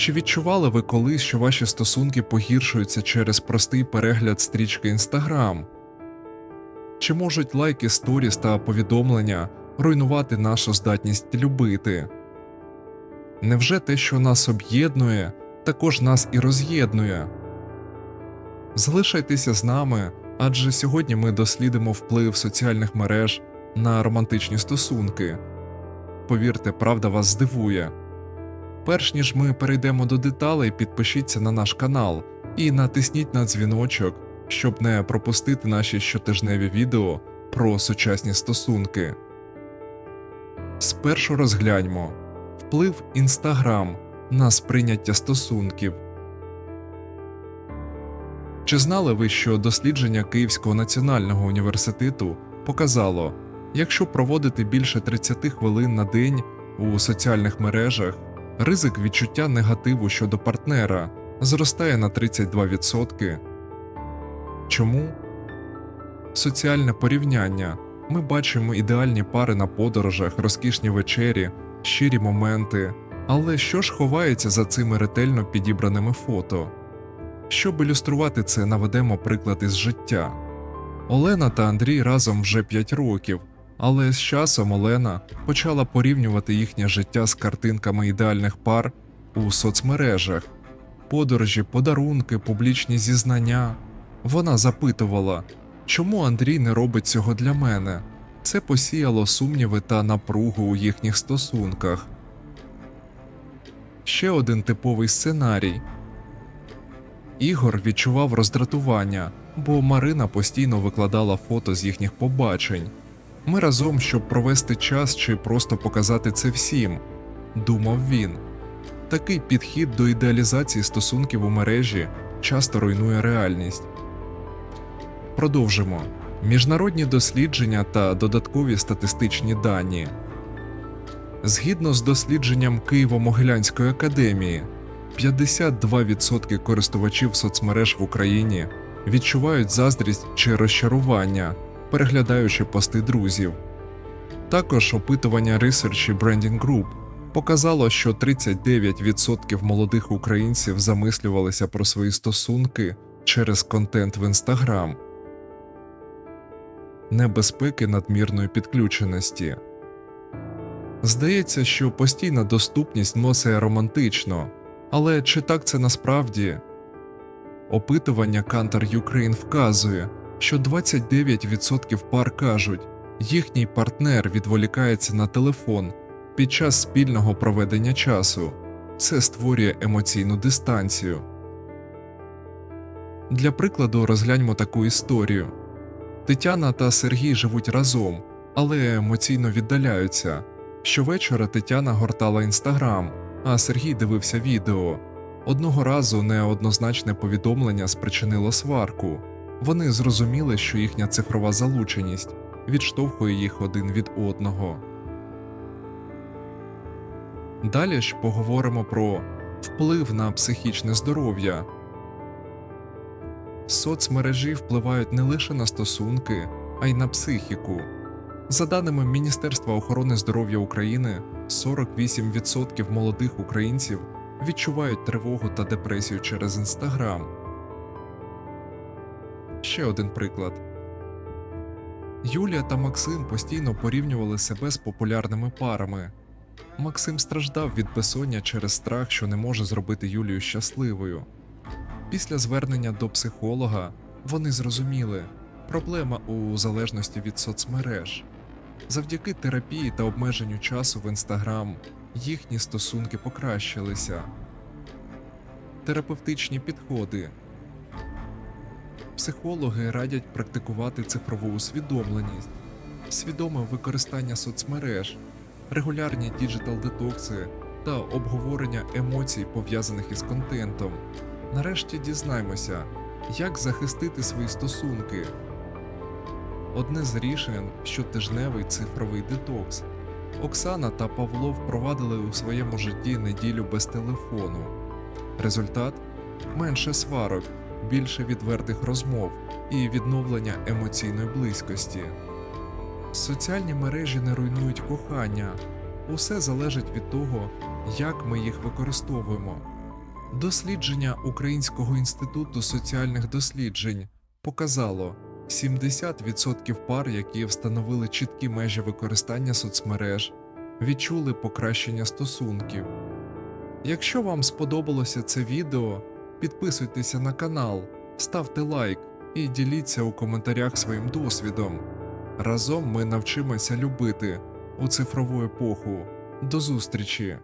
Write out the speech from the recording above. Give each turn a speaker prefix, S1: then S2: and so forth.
S1: Чи відчували ви колись, що ваші стосунки погіршуються через простий перегляд стрічки Instagram? Чи можуть лайки сторіс та повідомлення руйнувати нашу здатність любити? Невже те, що нас об'єднує, також нас і роз'єднує? Залишайтеся з нами, адже сьогодні ми дослідимо вплив соціальних мереж на романтичні стосунки. Повірте, правда вас здивує. Перш ніж ми перейдемо до деталей, підпишіться на наш канал і натисніть на дзвіночок, щоб не пропустити наші щотижневі відео про сучасні стосунки. Спершу розгляньмо вплив Інстаграм на сприйняття стосунків. Чи знали ви, що дослідження Київського національного університету показало, якщо проводити більше 30 хвилин на день у соціальних мережах, ризик відчуття негативу щодо партнера зростає на 32%. Чому? Соціальне порівняння. Ми бачимо ідеальні пари на подорожах, розкішні вечері, щирі моменти. Але що ж ховається за цими ретельно підібраними фото? Щоб ілюструвати це, наведемо приклад із життя. Олена та Андрій разом вже 5 років, але з часом Олена почала порівнювати їхнє життя з картинками ідеальних пар у соцмережах, подорожі, подарунки, публічні зізнання. Вона запитувала, чому Андрій не робить цього для мене. Це посіяло сумніви та напругу у їхніх стосунках. Ще один типовий сценарій. Ігор відчував роздратування, бо Марина постійно викладала фото з їхніх побачень. Ми разом, щоб провести час чи просто показати це всім, думав він. Такий підхід до ідеалізації стосунків у мережі часто руйнує реальність. Продовжимо міжнародні дослідження та додаткові статистичні дані. Згідно з дослідженням Києво-Могилянської академії, 52% користувачів соцмереж в Україні відчувають заздрість чи розчарування, переглядаючи пости друзів. Також опитування Research Branding Group показало, що 39% молодих українців замислювалися про свої стосунки через контент в Instagram. Небезпеки надмірної підключеності. Здається, що постійна доступність носить романтично, але чи так це насправді? Опитування Kantar Ukraine вказує, що 29% пар кажуть, їхній партнер відволікається на телефон під час спільного проведення часу. Це створює емоційну дистанцію. Для прикладу розгляньмо таку історію. Тетяна та Сергій живуть разом, але емоційно віддаляються. Щовечора Тетяна гортала інстаграм, а Сергій дивився відео. Одного разу неоднозначне повідомлення спричинило сварку. Вони зрозуміли, що їхня цифрова залученість відштовхує їх один від одного. Далі ж поговоримо про вплив на психічне здоров'я. Соцмережі впливають не лише на стосунки, а й на психіку. За даними Міністерства охорони здоров'я України, 48% молодих українців відчувають тривогу та депресію через інстаграм. Ще один приклад. Юлія та Максим постійно порівнювали себе з популярними парами. Максим страждав від безсоння через страх, що не може зробити Юлію щасливою. Після звернення до психолога вони зрозуміли проблема у залежності від соцмереж. Завдяки терапії та обмеженню часу в інстаграм їхні стосунки покращилися. Терапевтичні підходи. Психологи радять практикувати цифрову усвідомленість, свідоме використання соцмереж, регулярні діджитал-детокси та обговорення емоцій, пов'язаних із контентом. Нарешті дізнаймося, як захистити свої стосунки. Одне з рішень щотижневий цифровий детокс. Оксана та Павло впровадили у своєму житті неділю без телефону. Результат менше сварок, більше відвертих розмов і відновлення емоційної близькості. Соціальні мережі не руйнують кохання, усе залежить від того, як ми їх використовуємо. Дослідження Українського інституту соціальних досліджень показало 70% пар, які встановили чіткі межі використання соцмереж, відчули покращення стосунків. Якщо вам сподобалося це відео, підписуйтеся на канал, ставте лайк і діліться у коментарях своїм досвідом. Разом ми навчимося любити у цифрову епоху. До зустрічі!